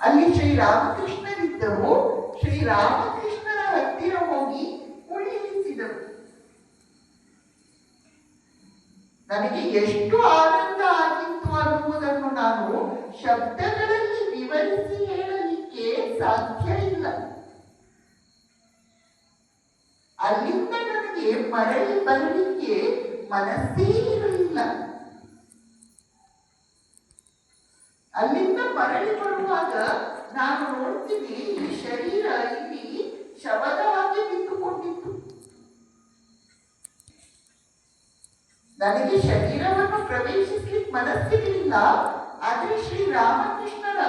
ಅಲ್ಲಿ ಶ್ರೀರಾಮಕೃಷ್ಣರಿದ್ದರು ಶ್ರೀರಾಮಕೃಷ್ಣರ ಹತ್ತಿರ ಹೋಗಿ ಕುಳ್ಳಿರಿಸಿದರು ನನಗೆ ಎಷ್ಟು ಆನಂದ ಆಗಿತ್ತು ಅನ್ನುವುದನ್ನು ನಾನು ಶಬ್ದಗಳಲ್ಲಿ ವಿವರಿಸಿ ಹೇಳಲಿಕ್ಕೆ ಸಾಧ್ಯ ಇಲ್ಲ. ಅಲ್ಲಿಂದ ನನಗೆ ಮರಳಿ ಬರಲಿಕ್ಕೆ ಮನಸ್ಸೇ ಇರಲಿಲ್ಲ. ಅಲ್ಲಿಂದ ಮರಳಿ ಬರುವಾಗ ನಾನು ನೋಡ್ತೀನಿ ಈ ಶರೀರ ಇಲ್ಲಿ ಶವದ ಹಾಗೆ ಬಿದ್ದುಕೊಂಡಿತ್ತು ನನಗೆ ಶರೀರವನ್ನು ಪ್ರವೇಶಿಸ್ಲಿಕ್ಕೆ ಮನಸ್ಸಿರಲಿಲ್ಲ, ಆದ್ರೆ ಶ್ರೀರಾಮಕೃಷ್ಣರ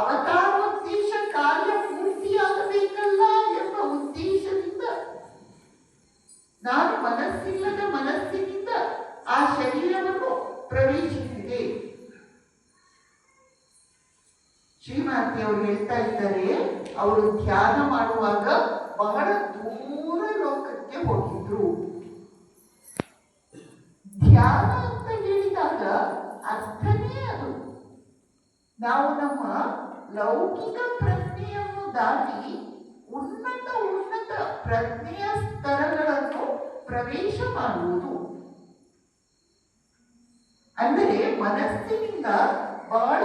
ಅವತಾರೋದ್ದೇಶ ಕಾರ್ಯ ಪೂರ್ತಿಯಾಗಬೇಕಲ್ಲ ಎಂಬ ಉದ್ದೇಶದಿಂದ ನಾನು ಮನಸ್ಸಿಲ್ಲದ ಮನಸ್ಸಿನಿಂದ ಆ ಶರೀರವನ್ನು ಪ್ರವೇಶಿಸಿದೆ. ಶ್ರೀಮಾತಿ ಅವರು ಹೇಳ್ತಾ ಇದ್ದಾರೆ, ಅವರು ಧ್ಯಾನ ಮಾಡುವಾಗ ಬಹಳ ದೂರ ಲೋಕಕ್ಕೆ ಹೋಗಿದ್ರು. ಧ್ಯಾನ ಅಂತ ಹೇಳಿದಾಗ ಅರ್ಥನೇ ಅದು. ನಾವು ನಮ್ಮ ಲೌಕಿಕ ಪ್ರಜ್ಞೆಯನ್ನು ದಾಟಿ ಉನ್ನತ ಉನ್ನತ ಪ್ರಜ್ಞೆಯ ಸ್ತರಗಳನ್ನು ಪ್ರವೇಶ ಮಾಡುವುದು. ಅಂದರೆ ಮನಸ್ಸಿನಿಂದ ಬಹಳ